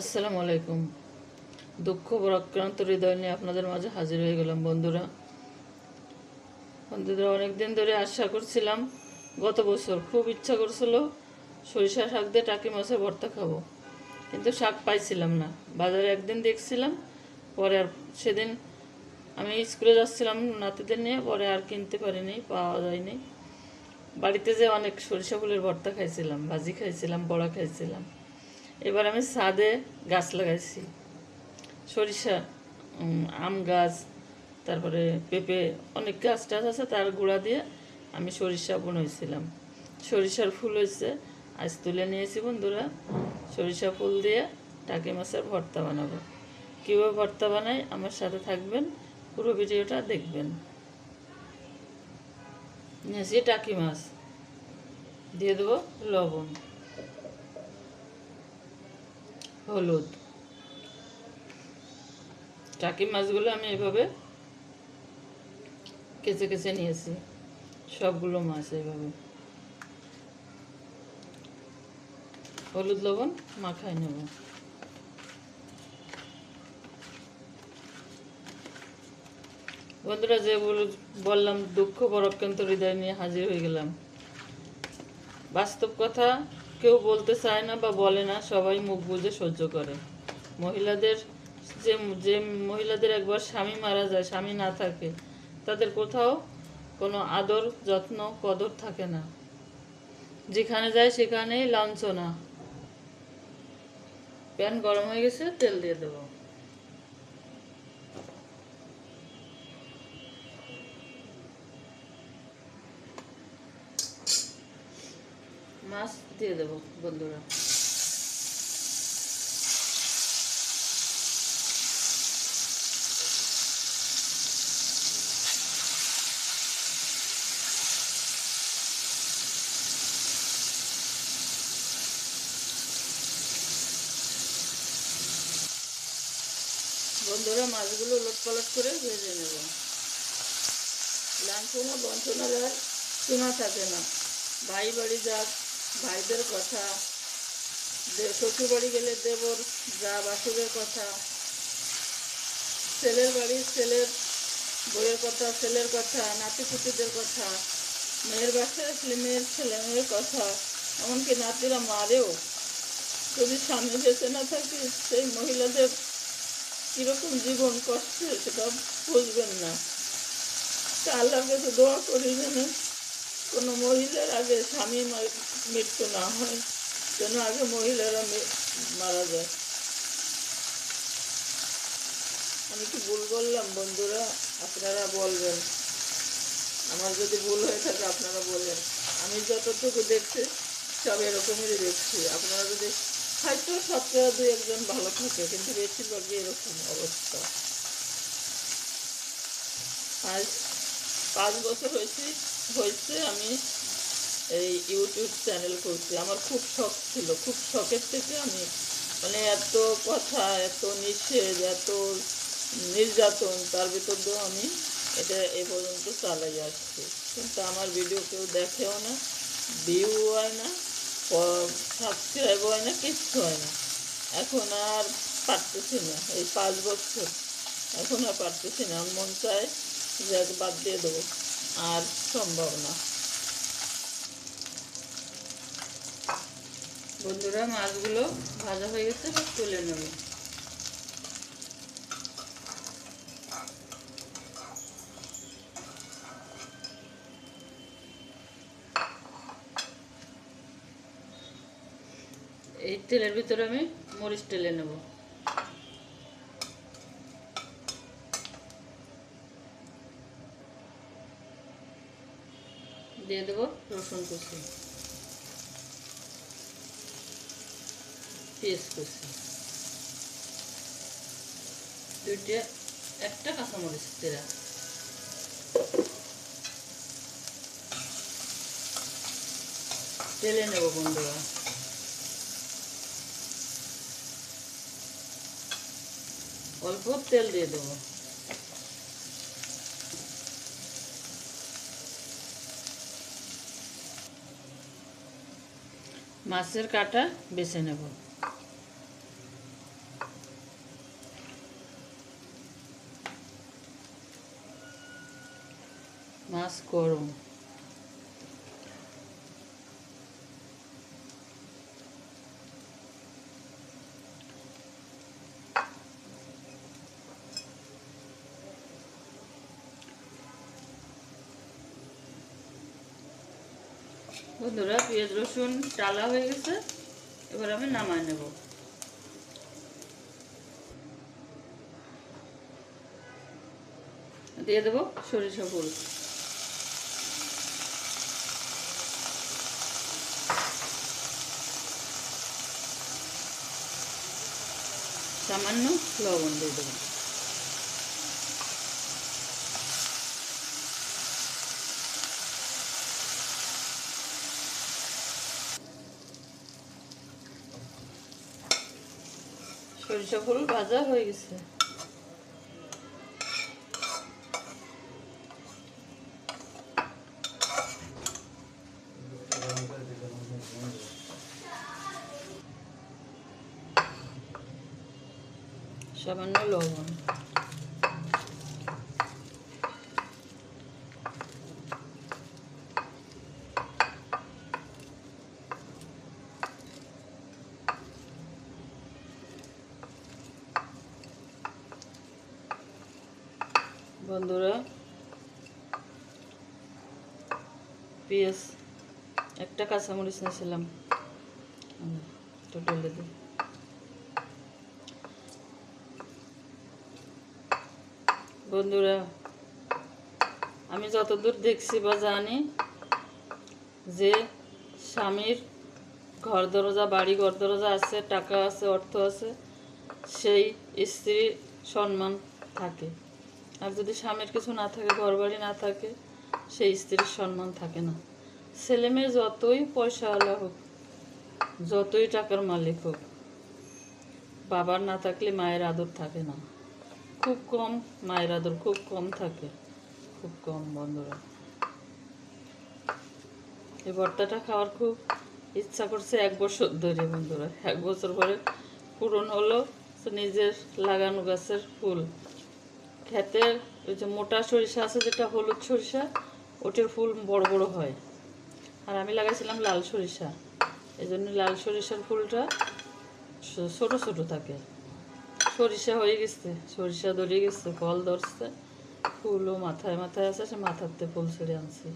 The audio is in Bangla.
আসসালামু আলাইকুম। দুঃখ বরাক্রান্ত হৃদয় নিয়ে আপনাদের মাঝে হাজির হয়ে গেলাম, বন্ধুরা। বন্ধুরা, অনেকদিন ধরে আশা করছিলাম গত বছর খুব ইচ্ছা করছিল সরিষা শাক দিয়ে টাকি মাছের ভর্তা খাব, কিন্তু শাক পাইছিলাম না। বাজারে একদিন দেখছিলাম, পরে আর সেদিন আমি স্কুলে যাচ্ছিলাম নাতিদের নিয়ে, পরে আর কিনতে পারিনি, পাওয়া যায়নি। বাড়িতে যে অনেক সরিষা ফুলের ভর্তা খাইছিলাম, ভাজি খাইছিলাম, বড়া খাইছিলাম। এবার আমি ছাদে গাছ লাগাইছি। সরিষা আম গাছ, তারপরে পেঁপে, অনেক গাছ টাছ আছে, তার গুঁড়া দিয়ে আমি সরিষা বুনেছিলাম সরিষার ফুল হয়েছে আজ তুলে নিয়েছি বন্ধুরা। সরিষা ফুল দিয়ে টাকি মাছের ভর্তা বানাবো। কীভাবে ভর্তা বানাই, আমার সাথে থাকবেন, পুরো ভিডিওটা দেখবেন। নিয়েছি টাকি মাছ। দিয়ে দেবো লবণ। হলুদ। টাকি মাছগুলো আমি এভাবে কেচে কেচে নিয়েছি। সবগুলো মাছ এইভাবে হলুদ লবণ মাখাই নেব। বন্ধুরা, যে বল- বললাম দুঃখ পরক্রান্ত হৃদয় নিয়ে হাজির হয়ে গেলাম। বাস্তব কথা কেউ বলতে চায় না বা বলে না, সবাই মুখ বুঝে সহ্য করে। মহিলাদের যে যে মহিলাদের একবার স্বামী মারা যায়, স্বামী না থাকে, তাদের কোথাও কোনো আদর, যত্ন, কদর থাকে না। যেখানে যায় সেখানেই লাঞ্ছনা। প্যান গরম হয়ে গেছে, তেল দিয়ে দেবো। মাছ দিয়ে দেবো, বন্ধুরা। বন্ধুরা, মাছগুলো উলট পালট করে ভেজে নেব। লাঞ্ছনা বঞ্চনার আর সীমা থাকে না। ভাই বাড়ি যাক ভাইদের কথা শ্বশুর বাড়ি গেলে দেবর, যা বাসুরের কথা, ছেলের বাড়ি ছেলের বইয়ের কথা, ছেলের কথা নাতি পুতিদের কথা, মেয়ের বাসায় আসলে মেয়ের ছেলে, মেয়ের কথা, এমনকি নাতিরা মারেও। যদি স্বামী বেঁচে না থাকে, সেই মহিলাদের কীরকম জীবন কষ্টে সেটা বুঝবেন না। তা আল্লাহর কাছে দোয়া করি যেন কোনো মহিলার আগে স্বামী মৃত্যু না হয়, যেন আগে মহিলারা মারা যায়। আমি কি ভুল বললাম বন্ধুরা? আপনারা বলবেন। আমার যদি ভুল হয়ে থাকে, আপনারা বলেন। আমি যতটুকু দেখছি, সব এরকমই দেখছি। আপনারা যদি হয়তো সপ্তাহে দু একজন ভালো থাকে, কিন্তু বেশিরভাগই এরকম অবস্থা। আজ পাঁচ বছর হয়েছে হয়েছে আমি এই ইউটিউব চ্যানেল করছি আমার খুব শখ ছিল। খুব শখের থেকে আমি মানে এত কথা, এত নিষেধ, এত নির্যাতন, তার ভিতর দিয়েও আমি এটা এ পর্যন্ত চালাই আসছি। কিন্তু আমার ভিডিও কেউ দেখেও না ভিউ হয় না সাবস্ক্রাইব হয় না, কিচ্ছু হয় না। এখন আর পারতেছি না, এই পাঁচ বছর। এখন আর পারতেছি না মন চায় যে বাদ দিয়ে দেবো, আর সম্ভব না। বন্ধুরা, মাছগুলো ভাজা হয়ে গেছে তুলে নেব। এই তেলের ভিতরে আমি মরিচ টেলে নেব। দিয়ে দেবো রসুন কুচি। পেঁয়াজ কুচি দুইটা, একটা কাঁচামরিচ তেরা। তেলে নেব বন্ধুরা। অল্প তেল দিয়ে দেবো। মাছের কাটা বেছে নেব। গরম। বন্ধুরা, পেঁয়াজ রসুন টালা হয়ে গেছে। এবার আমি নামায় নেব। দিয়ে দেবো সরিষা ফুল সামান্য লবণ দিয়ে দেবো। সরিষা ফুল ভাজা হয়ে গেছে। সামান্য লবণ। বন্ধুরা পেঁয়াজ একটা কাঁচামরিচ নিয়েছিলাম। টোটাল দিই। বন্ধুরা, আমি যতদূর দেখছি বা জানি যে স্বামীর ঘর দরজা, বাড়ি ঘর দরজা আছে, টাকা আছে, অর্থ আছে, সেই স্ত্রীর সম্মান থাকে। আর যদি স্বামীর কিছু না থাকে ঘর বাড়ি না থাকে, সেই স্ত্রীর সম্মান থাকে না। ছেলে মেয়ে যতই পয়সাওয়ালা হোক, যতই টাকার মালিক হোক, বাবার না থাকলে মায়ের আদর থাকে না। খুব কম, মায়ের খুব কম থাকে। খুব কম বন্ধুরা। এই ভর্তাটা খাওয়ার খুব ইচ্ছা করছে এক বছর ধরে বন্ধুরা। এক বছর পরে পূরণ হলো নিজের লাগানো গাছের ফুল। খেতে ওই যে মোটা সরিষা আছে যেটা হলুদ সরিষা, ওটার ফুল বড় বড় হয়। আর আমি লাগাইছিলাম লাল সরিষা। এই জন্য লাল সরিষার ফুলটা ছোট ছোট থাকে। সরিষা হয়ে গেছে, সরিষা ধরে গেছে, কল ধরছে, ফুলও মাথায় মাথায় আছে, সে মাথাতে ফুল ছেড়ে আনছি।